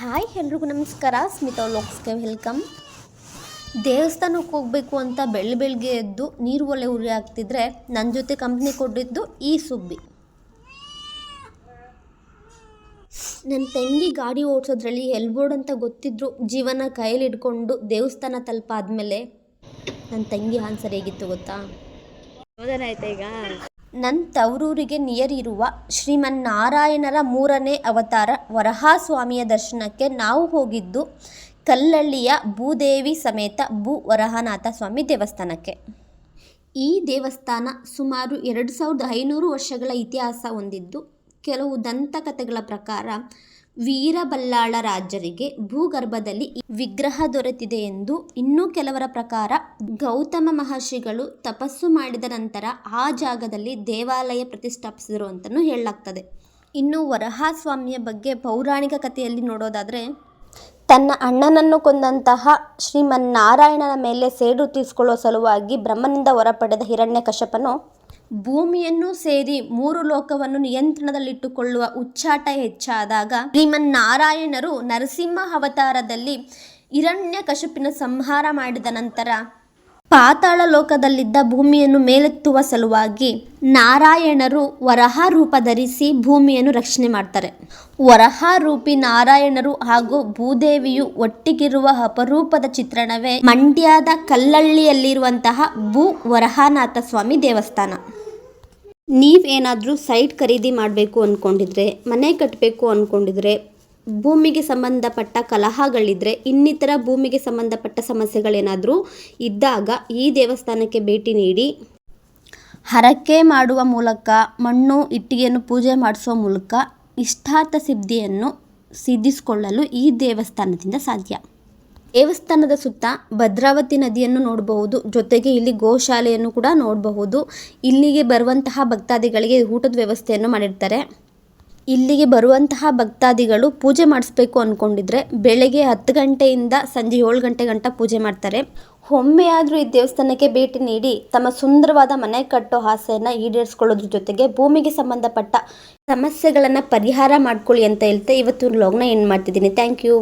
Hi ಎಲ್ರಿಗೂ ನಮಸ್ಕಾರ, Smita ಲೋಕ್ಸ್ಗೆ welcome. ದೇವಸ್ಥಾನಕ್ಕೆ ಹೋಗಬೇಕು ಅಂತ ಬೆಳ್ಳಿ ಬೆಳಗ್ಗೆ ಎದ್ದು ನೀರು ಒಲೆ ಉರಿ ಹಾಕ್ತಿದ್ರೆ ನನ್ನ ಜೊತೆ ಕಂಪ್ನಿ ಕೊಟ್ಟಿದ್ದು ಈ ಸುಬ್ಬಿ. ನನ್ನ ತಂಗಿ ಗಾಡಿ ಓಡಿಸೋದ್ರಲ್ಲಿ ಎಲ್ಬೋರ್ಡ್ ಅಂತ ಗೊತ್ತಿದ್ರು, ಜೀವನ ಕೈಯಲ್ಲಿ ಹಿಡ್ಕೊಂಡು ದೇವಸ್ಥಾನ ತಲುಪಾದ್ಮೇಲೆ. ನನ್ನ ತಂಗಿ ಆನ್ಸರ್ ಹೇಗಿತ್ತು ಗೊತ್ತಾ? ಆಯ್ತಾ ಈಗ? ನನ್ನ ತವರೂರಿಗೆ ನಿಯರ್ ಇರುವ ಶ್ರೀಮನ್ನಾರಾಯಣರ ಮೂರನೇ ಅವತಾರ ವರಹಾಸ್ವಾಮಿಯ ದರ್ಶನಕ್ಕೆ ನಾವು ಹೋಗಿದ್ದು ಕಲ್ಲಳ್ಳಿಯ ಭೂದೇವಿ ಸಮೇತ ಭೂ ವರಹನಾಥ ಸ್ವಾಮಿ ದೇವಸ್ಥಾನಕ್ಕೆ. ಈ ದೇವಸ್ಥಾನ ಸುಮಾರು ಎರಡು ಸಾವಿರದ ಐನೂರು ವರ್ಷಗಳ ಇತಿಹಾಸ ಹೊಂದಿದ್ದು, ಕೆಲವು ದಂತಕಥೆಗಳ ಪ್ರಕಾರ ವೀರಬಲ್ಲಾಳ ರಾಜರಿಗೆ ಭೂಗರ್ಭದಲ್ಲಿ ವಿಗ್ರಹ ದೊರೆತಿದೆ ಎಂದು ಇನ್ನೂ ಕೆಲವರ ಪ್ರಕಾರ ಗೌತಮ ಮಹರ್ಷಿಗಳು ತಪಸ್ಸು ಮಾಡಿದ ನಂತರ ಆ ಜಾಗದಲ್ಲಿ ದೇವಾಲಯ ಪ್ರತಿಷ್ಠಾಪಿಸಿದರು ಅಂತಲೂ ಹೇಳಲಾಗ್ತದೆ. ಇನ್ನು ವರಹಾಸ್ವಾಮಿಯ ಬಗ್ಗೆ ಪೌರಾಣಿಕ ಕಥೆಯಲ್ಲಿ ನೋಡೋದಾದರೆ, ತನ್ನ ಅಣ್ಣನನ್ನು ಕೊಂದಂತಹ ಶ್ರೀಮನ್ನಾರಾಯಣನ ಮೇಲೆ ಸೇಡು ತೀರಿಸಿಕೊಳ್ಳುವ ಸಲುವಾಗಿ ಬ್ರಹ್ಮನಿಂದ ಹೊರಪಡೆದ ಹಿರಣ್ಯಕಶ್ಯಪನು ಭೂಮಿಯನ್ನು ಸೇರಿ ಮೂರು ಲೋಕವನ್ನು ನಿಯಂತ್ರಣದಲ್ಲಿಟ್ಟುಕೊಳ್ಳುವ ಉಚ್ಚಾಟ ಹೆಚ್ಚಾದಾಗ ಶ್ರೀಮನ್ನಾರಾಯಣರು ನರಸಿಂಹ ಅವತಾರದಲ್ಲಿ ಹಿರಣ್ಯಕಶಪಿನ ಸಂಹಾರ ಮಾಡಿದ ನಂತರ ಪಾತಾಳ ಲೋಕದಲ್ಲಿದ್ದ ಭೂಮಿಯನ್ನು ಮೇಲೆತ್ತುವ ಸಲುವಾಗಿ ನಾರಾಯಣರು ವರಹ ರೂಪ ಧರಿಸಿ ಭೂಮಿಯನ್ನು ರಕ್ಷಣೆ ಮಾಡ್ತಾರೆ. ವರಹ ರೂಪಿ ನಾರಾಯಣರು ಹಾಗೂ ಭೂದೇವಿಯು ಒಟ್ಟಿಗಿರುವ ಅಪರೂಪದ ಚಿತ್ರಣವೇ ಮಂಡ್ಯದ ಕಲ್ಲಳ್ಳಿಯಲ್ಲಿರುವಂತಹ ಭೂ ವರಹನಾಥ ಸ್ವಾಮಿ ದೇವಸ್ಥಾನ. ನೀವೇನಾದರೂ ಸೈಟ್ ಖರೀದಿ ಮಾಡಬೇಕು ಅಂದ್ಕೊಂಡಿದ್ರೆ ಮನೆ ಕಟ್ಟಬೇಕು ಅಂದ್ಕೊಂಡಿದ್ರೆ ಭೂಮಿಗೆ ಸಂಬಂಧಪಟ್ಟ ಕಲಹಗಳಿದ್ರೆ, ಇನ್ನಿತರ ಭೂಮಿಗೆ ಸಂಬಂಧಪಟ್ಟ ಸಮಸ್ಯೆಗಳೇನಾದರೂ ಇದ್ದಾಗ ಈ ದೇವಸ್ಥಾನಕ್ಕೆ ಭೇಟಿ ನೀಡಿ. ಹರಕೆ ಮಾಡುವ ಮೂಲಕ, ಮಣ್ಣು, ಇಟ್ಟಿಗೆಯನ್ನು ಪೂಜೆ ಮಾಡಿಸುವ ಮೂಲಕ ಇಷ್ಟಾರ್ಥ ಸಿದ್ಧಿಯನ್ನು ಸಿದ್ಧಿಸಿಕೊಳ್ಳಲು ಈ ದೇವಸ್ಥಾನದಿಂದ ಸಾಧ್ಯ. ದೇವಸ್ಥಾನದ ಸುತ್ತ ಭದ್ರಾವತಿ ನದಿಯನ್ನು ನೋಡಬಹುದು. ಜೊತೆಗೆ ಇಲ್ಲಿ ಗೋಶಾಲೆಯನ್ನು ಕೂಡ ನೋಡಬಹುದು. ಇಲ್ಲಿಗೆ ಬರುವಂತಹ ಭಕ್ತಾದಿಗಳಿಗೆ ಊಟದ ವ್ಯವಸ್ಥೆಯನ್ನು ಮಾಡಿರ್ತಾರೆ. ಇಲ್ಲಿಗೆ ಬರುವಂತಹ ಭಕ್ತಾದಿಗಳು ಪೂಜೆ ಮಾಡಿಸ್ಬೇಕು ಅಂದ್ಕೊಂಡಿದ್ರೆ ಬೆಳಗ್ಗೆ ಹತ್ತು ಗಂಟೆಯಿಂದ ಸಂಜೆ ಏಳು ಗಂಟೆ ಗಂಟ ಪೂಜೆ ಮಾಡ್ತಾರೆ. ಒಮ್ಮೆಯಾದರೂ ಈ ದೇವಸ್ಥಾನಕ್ಕೆ ಭೇಟಿ ನೀಡಿ ತಮ್ಮ ಸುಂದರವಾದ ಮನೆ ಕಟ್ಟೋ ಆಸೆಯನ್ನು ಈಡೇರಿಸ್ಕೊಳ್ಳೋದ್ರ ಜೊತೆಗೆ ಭೂಮಿಗೆ ಸಂಬಂಧಪಟ್ಟ ಸಮಸ್ಯೆಗಳನ್ನು ಪರಿಹಾರ ಮಾಡ್ಕೊಳ್ಳಿ ಅಂತ ಹೇಳ್ತಾ ಇವತ್ತು ಲಗ್ನ ಏನು ಮಾಡ್ತಿದ್ದೀನಿ. Thank you